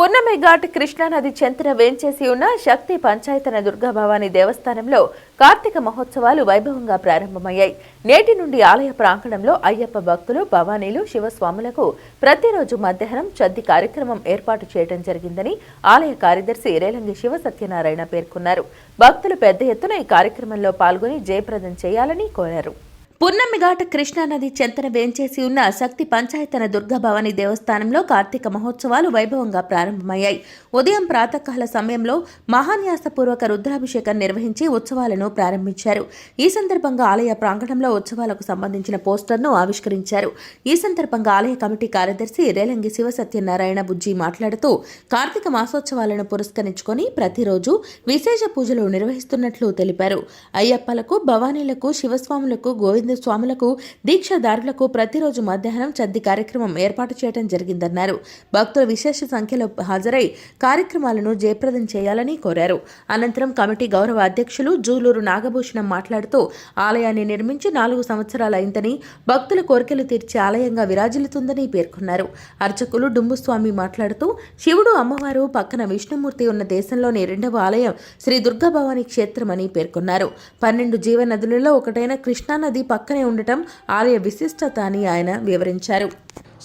పున్నమి ఘాట్ కృష్ణానది చెంతన వేంచేసి ఉన్న శక్తి పంచాయతన దుర్గాభవాని దేవస్థానంలో కార్తీక మహోత్సవాలు వైభవంగా ప్రారంభమయ్యాయి. నేటి నుండి ఆలయ ప్రాంగణంలో అయ్యప్ప భక్తులు భవానీలు శివస్వాములకు ప్రతిరోజు మధ్యాహ్నం చద్ది కార్యక్రమం ఏర్పాటు చేయడం జరిగిందని ఆలయ కార్యదర్శి రేలంగి శివ సత్యనారాయణ పేర్కొన్నారు. భక్తులు పెద్ద ఎత్తున ఈ కార్యక్రమంలో పాల్గొని జయప్రదం చేయాలని కోరారు. పున్నమిఘాట కృష్ణానది చెంతన వేంచేసి ఉన్న శక్తి పంచాయతన దుర్గాభవాని దేవస్థానంలో కార్తీక మహోత్సవాలు వైభవంగా ప్రారంభమయ్యాయి. ఉదయం ప్రాతకాల సమయంలో మహాన్యాసపూర్వక రుద్రాభిషేకం నిర్వహించి ఉత్సవాలను ప్రారంభించారు. ఈ సందర్భంగా ఆలయ ప్రాంగణంలో ఉత్సవాలకు సంబంధించిన పోస్టర్ను ఆవిష్కరించారు. ఈ సందర్భంగా ఆలయ కమిటీ కార్యదర్శి రేలంగి శివ సత్యనారాయణ బుజ్జి మాట్లాడుతూ కార్తీక మాసోత్సవాలను పురస్కరించుకొని ప్రతిరోజు విశేష పూజలు నిర్వహిస్తున్నట్లు తెలిపారు. అయ్యప్పలకు భవానీలకు శివస్వాములకు గోవింద స్వాములకు దీక్షదారులకు ప్రతిరోజు మధ్యాహ్నం చద్ది కార్యక్రమం ఏర్పాటు చేయడం జరిగిందన్నారు. భక్తులు విశేష సంఖ్యలో హాజరై కార్యక్రమాలను జయప్రదం చేయాలని కోరారు. అనంతరం కమిటీ గౌరవ అధ్యక్షులు జూలూరు నాగభూషణం మాట్లాడుతూ ఆలయాన్ని నిర్మించి నాలుగు సంవత్సరాలైందని భక్తుల కోరికలు తీర్చే ఆలయంగా విరాజిల్లుతుందని పేర్కొన్నారు. అర్చకులు డుంబుస్వామి మాట్లాడుతూ శివుడు అమ్మవారు పక్కన విష్ణుమూర్తి ఉన్న దేశంలోని రెండవ ఆలయం శ్రీ దుర్గాభవాని క్షేత్రమని పేర్కొన్నారు. పన్నెండు జీవనదులలో ఒకటైన కృష్ణానది పక్కనే పక్కనే ఉండటం ఆలయ విశిష్టత అని ఆయన వివరించారు.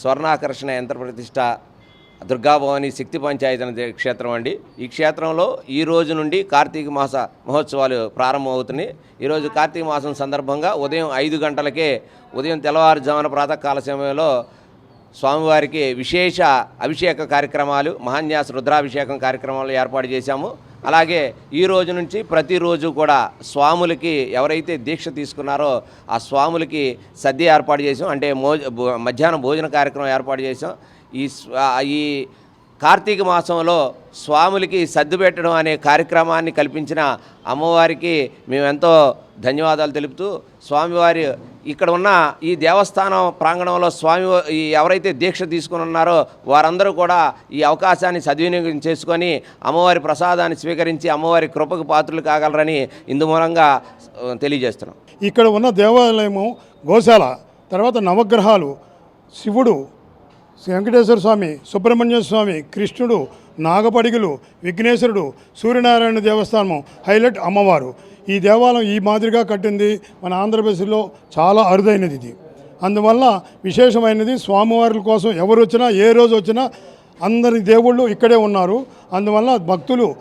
స్వర్ణాకర్షణ యంత్ర ప్రతిష్ట దుర్గాభవాని శక్తి పంచాయతీ క్షేత్రం అండి. ఈ క్షేత్రంలో ఈ రోజు నుండి కార్తీక మాస మహోత్సవాలు ప్రారంభమవుతున్నాయి. ఈరోజు కార్తీక మాసం సందర్భంగా ఉదయం ఐదు గంటలకే ఉదయం తెల్లవారుజామున ప్రాతకాల సమయంలో స్వామివారికి విశేష అభిషేక కార్యక్రమాలు మహాన్యాస రుద్రాభిషేకం కార్యక్రమాలు ఏర్పాటు చేశాము. అలాగే ఈ రోజు నుంచి ప్రతిరోజు కూడా స్వాములకి ఎవరైతే దీక్ష తీసుకున్నారో ఆ స్వాములకి సద్య ఏర్పాటు చేసాం అంటే మో మధ్యాహ్నం భోజన కార్యక్రమం ఏర్పాటు చేసాం ఈ ఈ కార్తీక మాసంలో స్వాములకి సర్దు పెట్టడం అనే కార్యక్రమాన్ని కల్పించిన అమ్మవారికి మేమెంతో ధన్యవాదాలు తెలుపుతూ స్వామివారి ఇక్కడ ఉన్న ఈ దేవస్థానం ప్రాంగణంలో స్వామి ఎవరైతే దీక్ష తీసుకుని ఉన్నారో వారందరూ కూడా ఈ అవకాశాన్ని సద్వినియోగం చేసుకొని అమ్మవారి ప్రసాదాన్ని స్వీకరించి అమ్మవారి కృపకు పాత్రలు కాగలరని ఇందు మూలంగా తెలియజేస్తున్నాం. ఇక్కడ ఉన్న దేవాలయము గోశాల తర్వాత నవగ్రహాలు శివుడు శ్రీ వెంకటేశ్వర స్వామి సుబ్రహ్మణ్య స్వామి కృష్ణుడు నాగపడిగులు విఘ్నేశ్వరుడు సూర్యనారాయణ దేవస్థానం హైలైట్ అమ్మవారు. ఈ దేవాలయం ఈ మాదిరిగా కట్టింది మన ఆంధ్రప్రదేశ్లో చాలా అరుదైనది ఇది. అందువల్ల విశేషమైనది స్వామివారి కోసం ఎవరు వచ్చినా ఏ రోజు వచ్చినా అందరి దేవుళ్ళు ఇక్కడే ఉన్నారు. అందువల్ల భక్తులు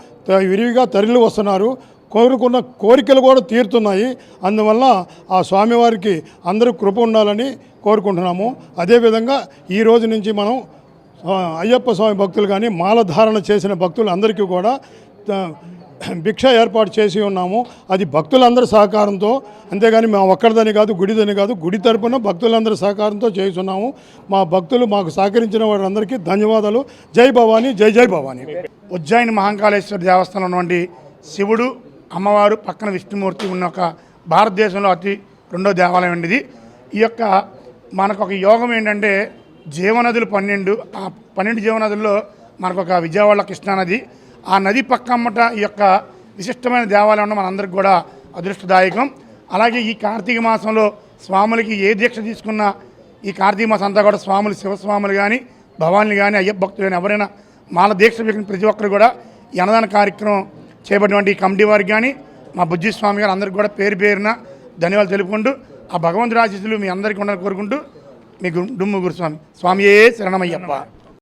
విరివిగా తరలి వస్తున్నారు. కోరుకున్న కోరికలు కూడా తీరుతున్నాయి. అందువల్ల ఆ స్వామివారికి అందరూ కృప ఉండాలని కోరుకుంటున్నాము. అదేవిధంగా ఈ రోజు నుంచి మనం అయ్యప్ప స్వామి భక్తులు కానీ మాలధారణ చేసిన భక్తులు అందరికీ కూడా భిక్ష ఏర్పాటు చేసి ఉన్నాము. అది భక్తులందరి సహకారంతో అంతేగాని మా ఒక్కరిదని కాదు గుడిదని కాదు గుడి తరపున భక్తులందరి సహకారంతో చేస్తున్నాము మా భక్తులు మాకు సహకరించిన వారందరికీ ధన్యవాదాలు. జై భవానీ జై జై భవానీ. ఉజ్జయిని మహాకాళేశ్వర దేవస్థానం నుండి శివుడు అమ్మవారు పక్కన విష్ణుమూర్తి ఉన్న ఒక భారతదేశంలో అతి రెండో దేవాలయం అండి ఇది. ఈ యొక్క మనకు ఒక యోగం ఏంటంటే జీవనదులు పన్నెండు ఆ పన్నెండు జీవనదుల్లో మనకు ఒక విజయవాడ కృష్ణానది. ఆ నది పక్కమ్మట ఈ యొక్క విశిష్టమైన దేవాలయం ఉండడం మనందరికి కూడా అదృష్టదాయకం. అలాగే ఈ కార్తీక మాసంలో స్వాములకి ఏ దీక్ష తీసుకున్నా ఈ కార్తీక మాసం అంతా కూడా స్వాములు శివస్వాములు కానీ భవాన్లు కానీ అయ్యప్ప భక్తులు కానీ ఎవరైనా మాల దీక్ష పెట్టిన ప్రతి ఒక్కరు కూడా ఈ అన్నదాన కార్యక్రమం చేపట్టినటువంటి ఈ కమిటీ వారికి కానీ మా బుజ్జి స్వామి గారు అందరికీ కూడా పేరు పేరున ధన్యవాదాలు తెలుపుకుంటూ ఆ భగవంతుడు ఆశీస్సులు మీ అందరికీ ఉండాలని కోరుకుంటూ మీ డుమ్ము గురుస్వామి. స్వామియే శరణమయ్యప్ప.